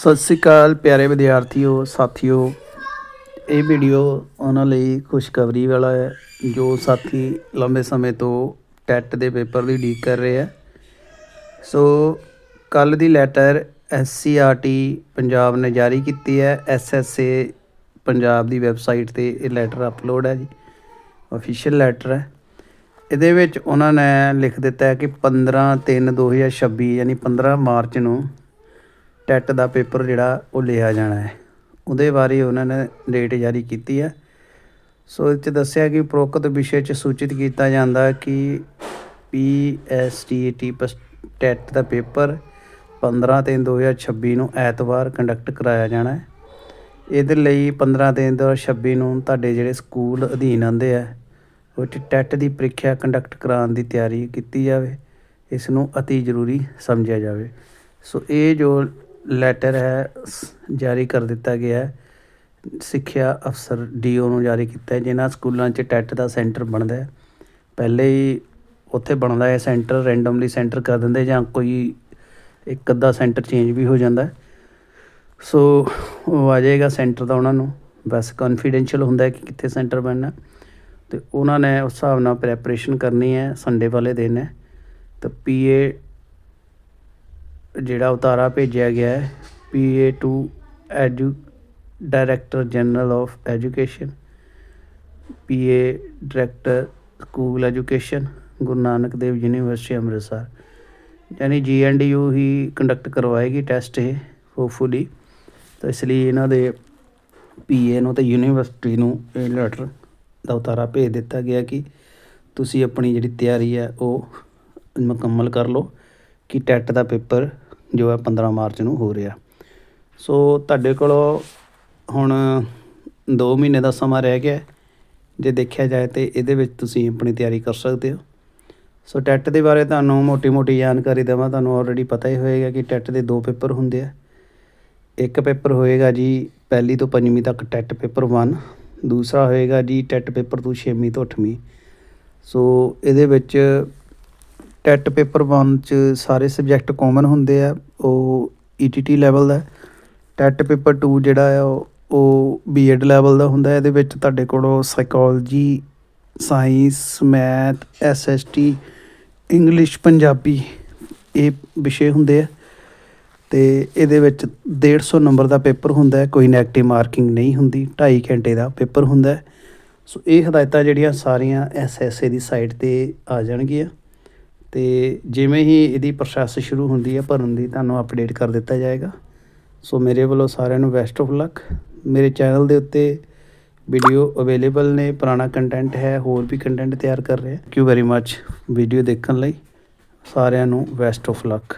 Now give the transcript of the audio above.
ਸਤਿ ਸ੍ਰੀ ਅਕਾਲ ਪਿਆਰੇ ਵਿਦਿਆਰਥੀਓ, ਸਾਥੀਓ। ਇਹ ਵੀਡੀਓ ਉਹਨਾਂ ਲਈ ਖੁਸ਼ਖਬਰੀ ਵਾਲਾ ਹੈ, ਜੋ ਸਾਥੀ ਲੰਬੇ ਸਮੇਂ ਤੋਂ ਟੈਟ ਦੇ ਪੇਪਰ ਦੀ ਉਡੀਕ ਕਰ ਰਹੇ ਆ ਸੋ ਕੱਲ ਦੀ ਲੈਟਰ ਐਸਸੀਆਰਟੀ ਪੰਜਾਬ ਨੇ ਜਾਰੀ ਕੀਤੀ ਹੈ। ਐਸਐਸਏ ਪੰਜਾਬ ਦੀ ਵੈਬਸਾਈਟ ਤੇ ਇਹ ਲੈਟਰ ਅਪਲੋਡ ਹੈ ਜੀ। ਅਫੀਸ਼ੀਅਲ ਲੈਟਰ ਹੈ। ਇਹਦੇ ਵਿੱਚ ਉਹਨਾਂ ਨੇ ਲਿਖ ਦਿੱਤਾ ਹੈ ਕਿ 15 3 2026 ਯਾਨੀ 15 ਮਾਰਚ ਨੂੰ ਟੈਟ ਦਾ ਪੇਪਰ ਜਿਹੜਾ ਉਹ ਲਿਆ ਜਾਣਾ ਹੈ। ਉਹਦੇ ਬਾਰੇ ਉਹਨਾਂ ਨੇ ਡੇਟ ਜਾਰੀ ਕੀਤੀ ਹੈ। ਸੋ ਇਹ 'ਚ ਦੱਸਿਆ ਕਿ ਪ੍ਰੋਕਤ ਵਿਸ਼ੇ 'ਚ ਸੂਚਿਤ ਕੀਤਾ ਜਾਂਦਾ ਕਿ P S T T TET ਦਾ ਪੇਪਰ 15 3 2026 ਨੂੰ ਐਤਵਾਰ ਕੰਡਕਟ ਕਰਾਇਆ ਜਾਣਾ ਹੈ। ਇਹਦੇ ਲਈ 15 3 2026 ਨੂੰ ਤੁਹਾਡੇ ਜਿਹੜੇ ਸਕੂਲ ਅਧੀਨ ਆਉਂਦੇ ਆ, ਉਹ 'ਚ ਟੈਟ ਦੀ ਪ੍ਰੀਖਿਆ ਕੰਡਕਟ ਕਰਾਉਣ ਦੀ ਤਿਆਰੀ ਕੀਤੀ ਜਾਵੇ। ਇਸ ਨੂੰ ਅਤੀ ਜ਼ਰੂਰੀ ਸਮਝਿਆ ਜਾਵੇ। ਸੋ ਇਹ ਜੋ ਲੈਟਰ ਹੈ, ਸ- ਜਾਰੀ ਕਰ ਦਿੱਤਾ ਗਿਆ ਹੈ। ਸਿੱਖਿਆ ਅਫਸਰ ਡੀਓ ਨੂੰ ਜਾਰੀ ਕੀਤਾ ਹੈ, ਜਿਨ੍ਹਾਂ ਸਕੂਲਾਂ 'ਚ ਟੈਟ ਦਾ ਸੈਂਟਰ ਬਣਦਾ ਹੈ। ਪਹਿਲੇ ਹੀ ਉੱਥੇ ਬਣਦਾ ਹੈ, ਸੈਂਟਰ ਰੈਂਡਮਲੀ ਸੈਂਟਰ ਕਰ ਦਿੰਦੇ ਜਾਂ ਕੋਈ ਇੱਕ ਅੱਧਾ ਸੈਂਟਰ ਚੇਂਜ ਵੀ ਹੋ ਜਾਂਦਾ ਸੋ ਉਹ ਆ ਜਾਏਗਾ ਸੈਂਟਰ ਦਾ ਉਹਨਾਂ ਨੂੰ। ਬਸ ਕੌਨਫੀਡੈਂਸ਼ੀਅਲ ਹੁੰਦਾ ਹੈ ਕਿ ਕਿੱਥੇ ਸੈਂਟਰ ਬਣਨਾ ਤੇ ਉਹਨਾਂ ਨੇ ਉਸ ਹਿਸਾਬ ਨਾਲ ਪ੍ਰੈਪਰੇਸ਼ਨ ਕਰਨੀ ਹੈ ਸੰਡੇ ਵਾਲੇ ਦਿਨ ਹੈ। ਤਾਂ ਪੀਏ ਜਿਹੜਾ ਉਤਾਰਾ ਭੇਜਿਆ ਗਿਆ ਹੈ P A to edu director general of education P A director school education Guru Nanak Dev university Amritsar ਯਾਨੀ ਯੂ ਹੀ ਕੰਡਕਟ ਕਰਵਾਏਗੀ ਟੈਸਟ ਇਹ ਹੋਪਫੁਲੀ ਤਾਂ ਇਸ ਲਈ ਇਹਨਾਂ ਦੇ ਪੀਏ ਨੂੰ ਤੇ ਯੂਨੀਵਰਸਿਟੀ ਨੂੰ ਇਹ ਲੈਟਰ ਦਾ ਉਤਾਰਾ ਭੇਜ ਦਿੱਤਾ ਗਿਆ ਕਿ ਤੁਸੀਂ ਆਪਣੀ ਜਿਹੜੀ ਤਿਆਰੀ ਹੈ, ਉਹ ਮੁਕੰਮਲ ਕਰ ਲਓ। ਕਿ ਟੈਟ ਦਾ ਪੇਪਰ ਜੋ ਹੈ 15 ਮਾਰਚ ਨੂੰ ਹੋ ਰਿਹਾ। ਸੋ ਤੁਹਾਡੇ ਕੋਲ ਹੁਣ 2 ਮਹੀਨੇ ਦਾ ਸਮਾਂ ਰਹਿ ਗਿਆ ਜੇ ਦੇਖਿਆ ਜਾਏ ਤੇ ਇਹਦੇ ਵਿੱਚ ਤੁਸੀਂ ਆਪਣੀ ਤਿਆਰੀ ਕਰ ਸਕਦੇ ਹੋ। ਸੋ ਟੈਟ ਦੇ ਬਾਰੇ ਤੁਹਾਨੂੰ ਮੋਟੀ-ਮੋਟੀ ਜਾਣਕਾਰੀ ਦੇਵਾਂ। ਤੁਹਾਨੂੰ ਆਲਰੇਡੀ ਪਤਾ ਹੀ ਹੋਏਗਾ ਕਿ ਟੈਟ ਦੇ ਦੋ ਪੇਪਰ ਹੁੰਦੇ ਆ। ਇੱਕ ਪੇਪਰ ਹੋਏਗਾ ਜੀ ਪਹਿਲੀ ਤੋਂ ਪੰਜਵੀਂ ਤੱਕ ਟੈਟ ਪੇਪਰ 1 ਦੂਸਰਾ ਹੋਏਗਾ ਜੀ ਟੈਟ ਪੇਪਰ ਤੋਂ ਛੇਵੀਂ ਤੋਂ ਅੱਠਵੀਂ। ਸੋ ਇਹਦੇ ਵਿੱਚ ਟੈਟ ਪੇਪਰ 1 ਚ ਸਾਰੇ ਸਬਜੈਕਟ ਕਾਮਨ ਹੁੰਦੇ ਆ, ਉਹ ਈਟੀਟੀ ਲੈਵਲ ਦਾ ਟੈਟ ਪੇਪਰ 2 ਜਿਹੜਾ ਆ, ਉਹ- ਉਹ ਬੀਐਡ ਲੈਵਲ ਦਾ ਹੁੰਦਾ ਇਹਦੇ ਵਿੱਚ ਤੁਹਾਡੇ ਕੋਲੋਂ psychology science math SST English Punjabi ਇਹ ਵਿਸ਼ੇ ਹੁੰਦੇ ਆ। ਤੇ ਇਹਦੇ ਵਿੱਚ 150 ਨੰਬਰ ਦਾ ਪੇਪਰ ਹੁੰਦਾ ਹੈ। ਕੋਈ ਨੈਗੇਟਿਵ ਮਾਰਕਿੰਗ ਨਹੀਂ ਹੁੰਦੀ। 2.5 ਘੰਟੇ ਦਾ ਪੇਪਰ ਹੁੰਦਾ ਸੋ ਇਹ ਹਦਾਇਤਾਂ ਜਿਹੜੀਆਂ ਸਾਰੀਆਂ ਐਸਐਸਏ ਦੀ ਸਾਈਟ ਤੇ ਆ ਜਾਣਗੀਆਂ। ਤੇ ਜਿਵੇਂ ਹੀ ਇਹਦੀ ਪ੍ਰੋਸੈਸ ਸ਼ੁਰੂ ਹੁੰਦੀ ਹੈ, ਭਰਨ ਦੀ ਤੁਹਾਨੂੰ ਅਪਡੇਟ ਕਰ ਦਿੱਤਾ ਜਾਏਗਾ। ਸੋ ਮੇਰੇ ਵੱਲੋਂ ਸਾਰਿਆਂ ਨੂੰ ਬੈਸਟ ਆਫ ਲੱਕ ਮੇਰੇ ਚੈਨਲ ਦੇ ਉੱਤੇ ਵੀਡੀਓ ਅਵੇਲੇਬਲ ਨੇ, ਪੁਰਾਣਾ ਕੰਟੈਂਟ ਹੈ, ਹੋਰ ਵੀ ਕੰਟੈਂਟ ਤਿਆਰ ਕਰ ਰਹੇ। ਹਾਂ thank you very much video ਦੇਖਣ ਲਈ। ਸਾਰਿਆਂ ਨੂੰ ਬੈਸਟ ਆਫ ਲੱਕ